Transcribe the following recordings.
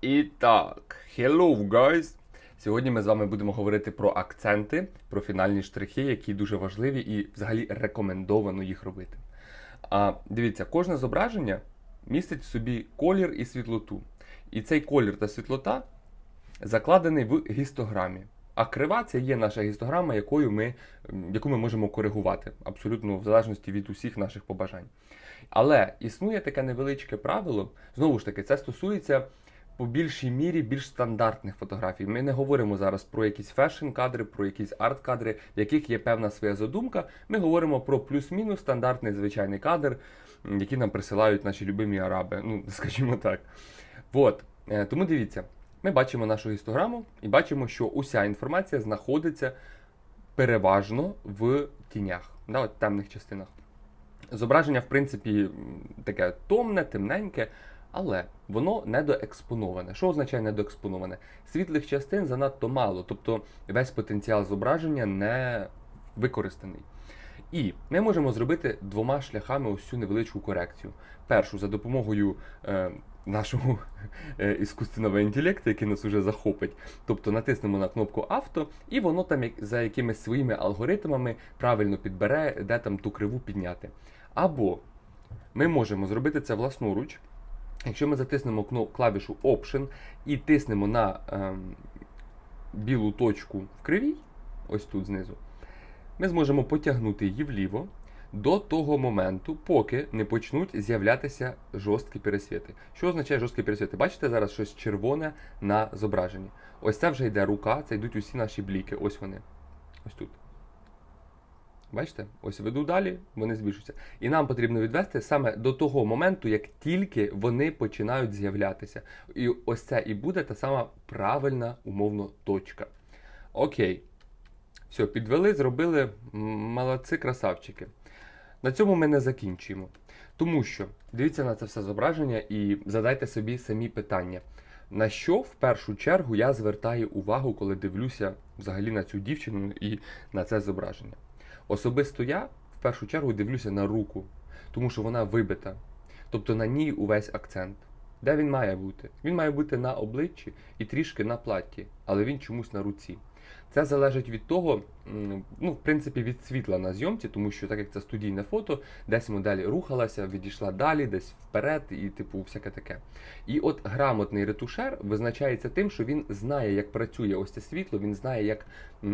І так, hello guys! Сьогодні ми з вами будемо говорити про акценти, про фінальні штрихи, які дуже важливі і взагалі рекомендовано їх робити. А дивіться, кожне зображення містить в собі колір і світлоту. І цей колір та світлота закладений в гістограмі. А крива це є наша гістограма, якою ми, яку ми можемо коригувати, абсолютно в залежності від усіх наших побажань. Але існує таке невеличке правило, знову ж таки, це стосується по більшій мірі більш стандартних фотографій. Ми не говоримо зараз про якісь фешн-кадри, про якісь арт-кадри, в яких є певна своя задумка. Ми говоримо про плюс-мінус стандартний звичайний кадр, який нам присилають наші любимі араби. Ну, скажімо так. От. Е, Тому дивіться, ми бачимо нашу гістограму і бачимо, що уся інформація знаходиться переважно в тінях, да, от темних частинах. Зображення, в принципі, таке томне, темненьке, але воно недоекспоноване. Що означає недоекспоноване? Світлих частин занадто мало, тобто весь потенціал зображення не використаний. І ми можемо зробити двома шляхами ось цю невеличку корекцію. Першу за допомогою е, нашого е, іскусственного інтелекту, який нас уже захопить. Тобто натиснемо на кнопку авто, і воно там за якимись своїми алгоритмами правильно підбере, де там ту криву підняти. Або ми можемо зробити це власноруч. Якщо ми затиснемо клавішу Option і тиснемо на ем, білу точку в кривій, ось тут знизу, ми зможемо потягнути її вліво до того моменту, поки не почнуть з'являтися жорсткі пересвіти. Що означає жорсткі пересвіти? Бачите зараз щось червоне на зображенні. Ось це вже йде рука, це йдуть усі наші бліки. Ось вони. Ось тут. Бачите? Ось веду далі, вони збільшуються. І нам потрібно відвести саме до того моменту, як тільки вони починають з'являтися. І ось це і буде та сама правильна умовно точка. Окей. Все, підвели, зробили молодці красавчики. На цьому ми не закінчуємо. Тому що дивіться на це все зображення і задайте собі самі питання. На що в першу чергу я звертаю увагу, коли дивлюся взагалі на цю дівчину і на це зображення? Особисто я в першу чергу дивлюся на руку, тому що вона вибита. Тобто на ній увесь акцент. Де він має бути? Він має бути на обличчі і трішки на платі, але він чомусь на руці. Це залежить від того, ну, в принципі, від світла на зйомці, тому що так як це студійне фото, десь модель рухалася, відійшла далі, десь вперед, і типу всяке таке. І от грамотний ретушер визначається тим, що він знає, як працює ось це світло, він знає, як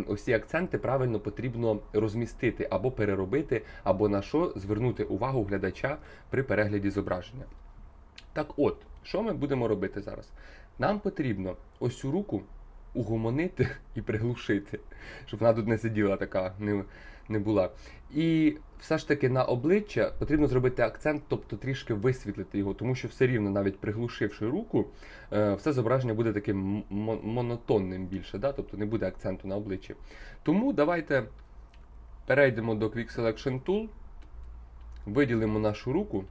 ось ці акценти правильно потрібно розмістити або переробити, або на що звернути увагу глядача при перегляді зображення. Так от, що ми будемо робити зараз? Нам потрібно ось цю руку угомонити і приглушити, щоб вона тут не сиділа така, не, не була. І все ж таки на обличчя потрібно зробити акцент, тобто трішки висвітлити його, тому що все рівно, навіть приглушивши руку, е, все зображення буде таким монотонним більше, да? тобто не буде акценту на обличчі. Тому давайте перейдемо до Quick Selection Tool, виділимо нашу руку.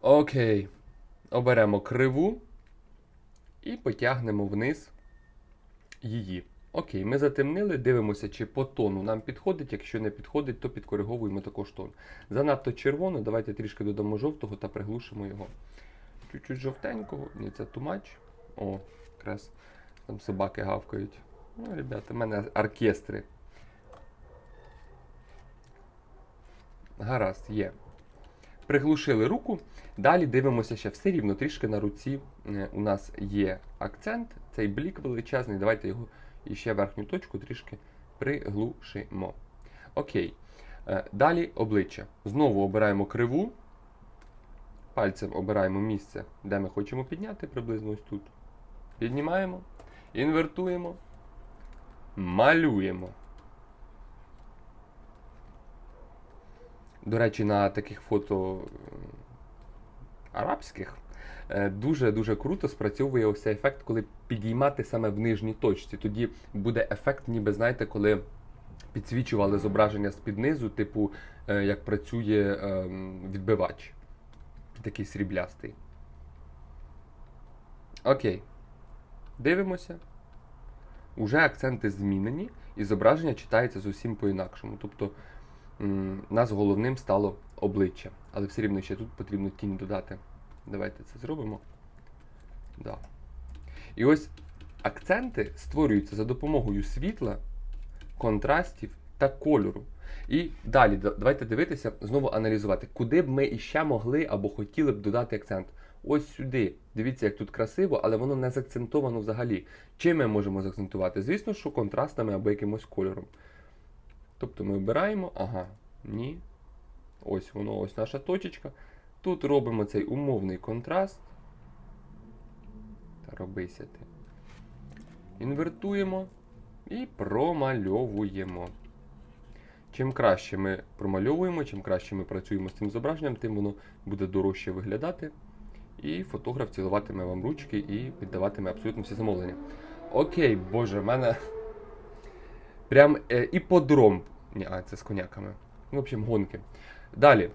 Окей. Оберемо криву і потягнемо вниз її. Окей, ми затемнили, дивимося, чи по тону нам підходить. Якщо не підходить, то підкориговуємо також тон. Занадто червоно, давайте трішки додамо жовтого та приглушимо його. Чуть-чуть жовтенького, ні, це тумач. О, якраз там собаки гавкають. Ну, ребята, в мене оркестри. Гаразд, є. Приглушили руку. Далі дивимося ще все рівно трішки на руці. е, У нас є акцент, цей блік величезний. Давайте його і ще верхню точку трішки приглушимо. Окей. Е, Далі обличчя. Знову обираємо криву. Пальцем обираємо місце, де ми хочемо підняти, приблизно ось тут. Піднімаємо, інвертуємо, малюємо. До речі, на таких фото арабських е, дуже-дуже круто спрацьовує ось цей ефект, коли підіймати саме в нижній точці. Тоді буде ефект, ніби знаєте, коли підсвічували зображення з-під низу, типу, е, як працює ем, відбивач. Такий сріблястий. Окей. Дивимося. Уже акценти змінені, і зображення читається зовсім по-інакшому. Тобто нас головним стало обличчя. Але все рівно ще тут потрібно тінь додати. Давайте це зробимо. Да. І ось акценти створюються за допомогою світла, контрастів та кольору. І далі давайте дивитися, знову аналізувати, куди б ми іще могли або хотіли б додати акцент. Ось сюди. Дивіться, як тут красиво, але воно не закцентовано взагалі. Чим ми можемо закцентувати? Звісно, що контрастами або якимось кольором. Тобто ми обираємо, ага, ні. Ось воно, ось наша точечка. Тут робимо цей умовний контраст. Та робися ти. Інвертуємо і промальовуємо. Чим краще ми промальовуємо, чим краще ми працюємо з цим зображенням, тим воно буде дорожче виглядати. І фотограф цілуватиме вам ручки і віддаватиме абсолютно всі замовлення. Окей, боже, в мене прям е, іподром. Ні, а це з коняками. В общем, гонки. Далі.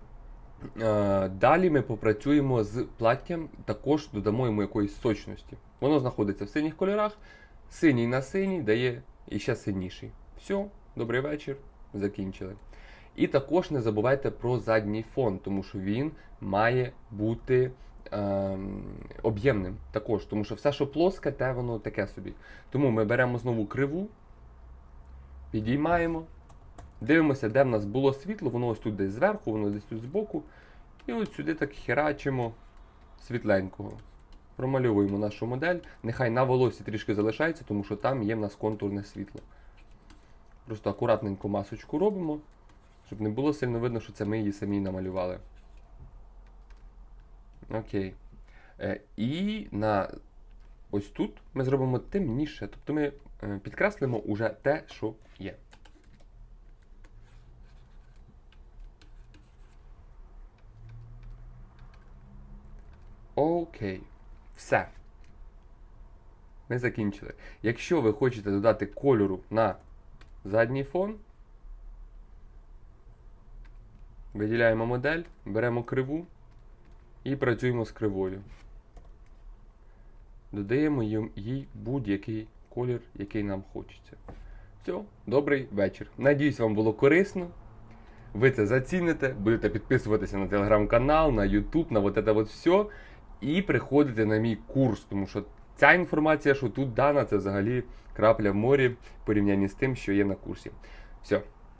Е, далі ми попрацюємо з платтям, також додамо йому якоїсь сочності. Воно знаходиться в синіх кольорах. Синій на синій дає іще синіший. Все, добрий вечір, закінчили. І також не забувайте про задній фон, тому що він має бути ем, об'ємним також, тому що все, що плоске, те воно таке собі. Тому ми беремо знову криву, підіймаємо, дивимося, де в нас було світло, воно ось тут десь зверху, воно десь тут збоку. І ось сюди так херачимо світленького. Промальовуємо нашу модель. Нехай на волосі трішки залишається, тому що там є в нас контурне світло. Просто акуратненько масочку робимо, щоб не було сильно видно, що це ми її самі намалювали. Окей. Е, і на ось тут ми зробимо темніше. Тобто ми е, підкреслимо уже те, що є. Окей. Все. Ми закінчили. Якщо ви хочете додати кольору на задній фон, виділяємо модель, беремо криву і працюємо з кривою. Додаємо їй будь-який колір, який нам хочеться. Все, добрий вечір. Надіюсь, вам було корисно. Ви це заціните, будете підписуватися на телеграм-канал, на YouTube, на вот это вот все. І приходити на мій курс, тому що ця інформація, що тут дана, це взагалі крапля в морі в порівнянні з тим, що є на курсі. Все,